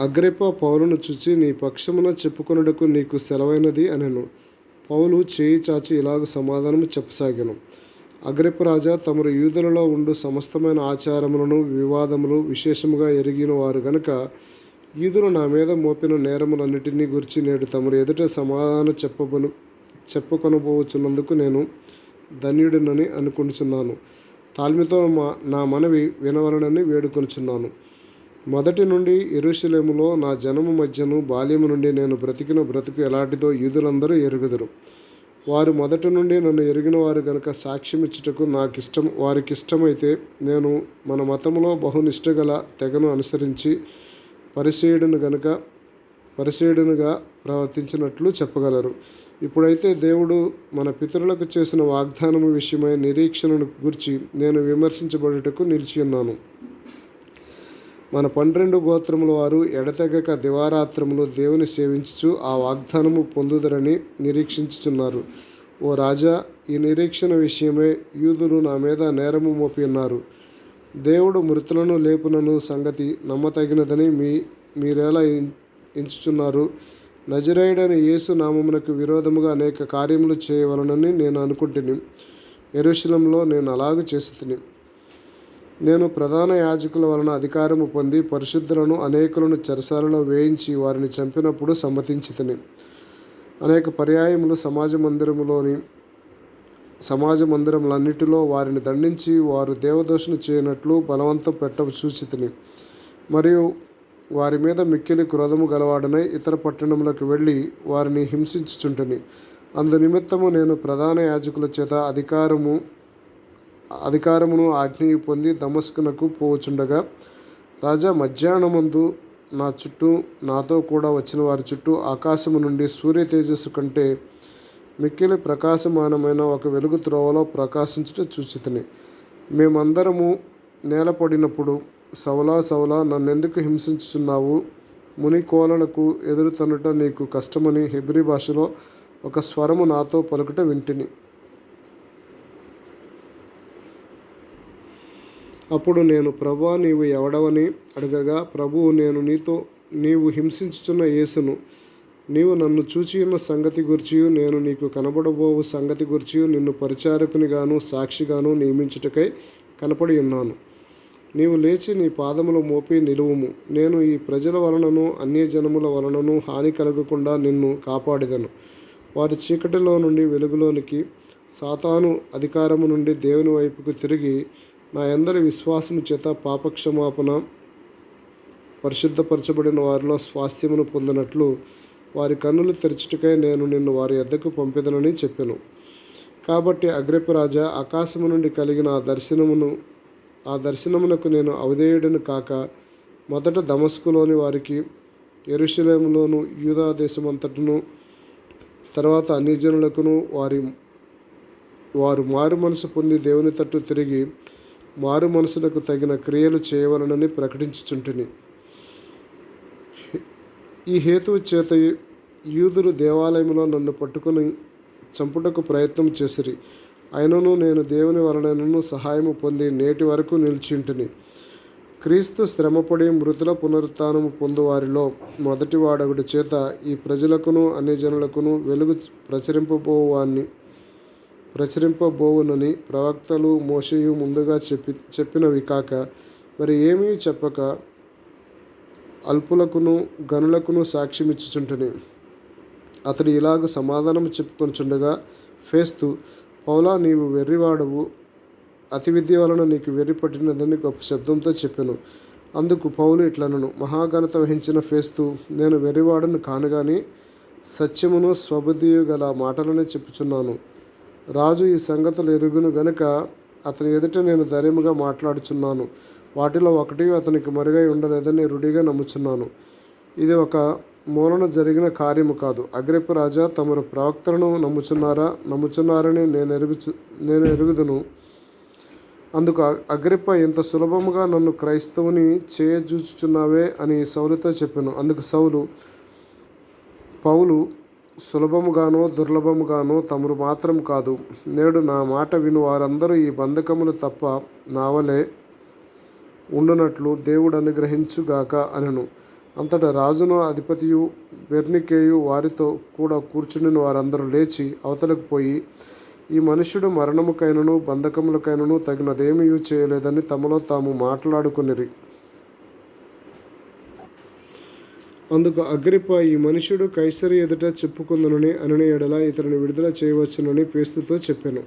అగ్రిప పౌలును చూచి నీ పక్షమున చెప్పుకొనుటకు నీకు సెలవైనది అనెను. పౌలు చేయి చాచి ఇలాగ సమాధానము చెప్పసాగాను. అగ్రిప రాజా తమరు యూదులలో ఉండు సమస్తమైన ఆచారములను వివాదములు విశేషముగా ఎరిగిన వారు గనుక యూదులు నా మీద మోపిన నేరములన్నిటినీ గురించి నేడు తమరు ఎదుట సమాధానం చెప్పబను చెప్పుకొనబోచున్నందుకు నేను ధన్యుడినని అనుకుంటున్నాను తాల్మితో మా నా మనవి వినవలనని వేడుకొనుచున్నాను. మొదటి నుండి ఎరుషలేములో నా జనము మధ్యను బాల్యము నుండి నేను బ్రతికిన బ్రతుకు ఎలాంటిదో యూదులందరూ ఎరుగుదురు. వారు మొదటి నుండి నన్ను ఎరిగిన వారు కనుక సాక్ష్యం ఇచ్చుటకు నాకు ఇష్టం వారికి ఇష్టమైతే నేను మన మతంలో బహునిష్టగల తెగను అనుసరించి పరిశీయుడును గనుక పరిసేయుడునుగా ప్రవర్తించినట్లు చెప్పగలరు. ఇప్పుడైతే దేవుడు మన పితరులకు చేసిన వాగ్దానము విషయమై నిరీక్షణను గూర్చి నేను విమర్శించబడుటకు నిలిచి ఉన్నాను. మన పన్నెండు గోత్రముల వారు ఎడతెగక దివారాత్రములు దేవుని సేవించుచు ఆ వాగ్దానము పొందుదరని నిరీక్షించుచున్నారు. ఓ రాజా ఈ నిరీక్షణ విషయమై యూదులు నా మీద నేరము మోపి ఉన్నారు. దేవుడు మృతులను లేపునను సంగతి నమ్మతగినదని మీ మీరెలా ఎంచుచున్నారు? నజరేయుడని యేసు నామమునకు విరోధముగా అనేక కార్యములు చేయవలనని నేను అనుకుంటుని ఎరుశలంలో నేను అలాగ చేస్తుని. నేను ప్రధాన యాజకుల వలన అధికారము పొంది పరిశుద్ధులను అనేకులను చెరసాలలో వేయించి వారిని చంపినప్పుడు సమ్మతించితిని. అనేక పర్యాయములు సమాజ మందిరములోని సమాజ మందిరములన్నిటిలో వారిని దండించి వారు దేవదోషణ చేయనట్లు బలవంతం పెట్ట సూచితిని. మరియు వారి మీద మిక్కిలి క్రోధము గలవాడనై ఇతర పట్టణములకు వెళ్ళి వారిని హింసించుచుంటుని. అందు నిమిత్తము నేను ప్రధాన యాజకుల చేత అధికారము అధికారమును ఆజ్ఞ పొంది దమస్కునకు పోవచుండగా రాజా మధ్యాహ్నమందు నా చుట్టూ నాతో కూడా వచ్చిన వారి చుట్టూ ఆకాశము నుండి సూర్య తేజస్సు కంటే మిక్కిలి ప్రకాశమానమైన ఒక వెలుగు త్రోవలో ప్రకాశించుట చూచితిని. మేమందరము నేలపడినప్పుడు సవలా సవలా నన్నెందుకు హింసించుచున్నావు? ముని కోలలకు ఎదురుతనుట నీకు కష్టమని హెబ్రి భాషలో ఒక స్వరము నాతో పలుకుట వింటిని. అప్పుడు నేను ప్రభా నీవు ఎవడవని అడగగా ప్రభువు నేను నీతో నీవు హింసించుచున్న యేసును. నీవు నన్ను చూచి ఉన్న సంగతి గురించి నేను నీకు కనబడబోవు సంగతి గురించి నిన్ను పరిచారకునిగాను సాక్షిగాను నియమించుటకై కనపడి ఉన్నాను. నీవు లేచి నీ పాదములు మోపి నిలువుము. నేను ఈ ప్రజల వలనను అన్యజనముల వలనను హాని కలగకుండా నిన్ను కాపాడేదను. వారి చీకటిలో నుండి వెలుగులోనికి సాతాను అధికారము నుండి దేవుని వైపుకు తిరిగి నా అందరి విశ్వాసము చేత పాపక్షమాపణ పరిశుద్ధపరచబడిన వారిలో స్వాస్థ్యమును పొందినట్లు వారి కన్నులు తెరచుటకై నేను నిన్ను వారి ఎద్దకు పంపిదనని చెప్పాను. కాబట్టి అగ్రపరాజా ఆకాశము నుండి కలిగిన ఆ దర్శనమును ఆ దర్శనమునకు నేను అవధేయుడను కాక మొదట దమస్కులోని వారికి ఎరుశలేములోను యూదా దేశమంతటను తర్వాత అన్ని జనులకును వారి వారు మారు మనసు పొంది దేవుని తట్టు తిరిగి మారు మనసులకు తగిన క్రియలు చేయవలనని ప్రకటించుచుంటిని. ఈ హేతువు చేత యూదులు దేవాలయంలో నన్ను పట్టుకుని చంపుటకు ప్రయత్నం చేసిరి. అయినను నేను దేవుని వలనను సహాయము పొంది నేటి వరకు నిలిచింటిని. క్రీస్తు శ్రమపడి మృతుల పునరుత్నము పొందువారిలో మొదటి వాడొకటి చేత ఈ ప్రజలకును అన్ని జనులకును వెలుగు ప్రచురింపబోవాన్ని ప్రచురింపబోవునని ప్రవక్తలు మోషయు ముందుగా చెప్పి చెప్పినవి కాక మరి ఏమీ చెప్పక అల్పులకును గనులకును సాక్ష్యమిచ్చుచుంటుని అతడు ఇలాగ సమాధానం చెప్పుకొనిచుండగా ఫేస్తు పౌలా నీవు వెర్రివాడవు. అతి విద్య వలన నీకు వెర్రి పట్టినదని గొప్ప శబ్దంతో చెప్పాను. అందుకు పౌలు ఇట్లనను మహాఘనత వహించిన ఫేస్తు నేను వెర్రివాడను కానుగాని సత్యమును స్వబుద్ధియు గల మాటలనే చెప్పుచున్నాను. రాజు ఈ సంగతులు ఎరుగును గనుక అతని ఎదుట నేను ధైర్యముగా మాట్లాడుచున్నాను. వాటిలో ఒకటి అతనికి మరుగై ఉండలేదని రుడిగా నమ్ముచున్నాను. ఇది ఒక మూలన జరిగిన కార్యము కాదు. అగ్రిప్ప రాజా తమరు ప్రవక్తలను నమ్ముచున్నారా? నమ్ముచున్నారని నేను ఎరుగుచు నేను ఎరుగుదును. అందుకు అగ్రిప్ప ఇంత సులభముగా నన్ను క్రైస్తవుని చేయజూచుచున్నావే అని సౌలుతో చెప్పాను. అందుకు సౌలు పౌలు సులభముగానో దుర్లభముగానో తమరు మాత్రం కాదు. నేడు నా మాట విను వారందరూ ఈ బంధకములు తప్ప నావలే ఉండునట్లు దేవుడు అనుగ్రహించుగాక అనెను. అంతటా రాజును అధిపతియు బెర్నికేయు వారితో కూడా కూర్చుని వారందరూ లేచి అవతలకు పోయి ఈ మనుష్యుడు మరణముకైనను బంధకములకైనను తగినదేమీ చేయలేదని తమలో తాము మాట్లాడుకునిరి. అందుకు అగ్రిప్ప ఈ మనుషుడు కైసరి ఎదుట చెప్పుకుందనని అనని ఎడల ఇతరుని విడుదల చేయవచ్చునని పేస్తుతో చెప్పాను.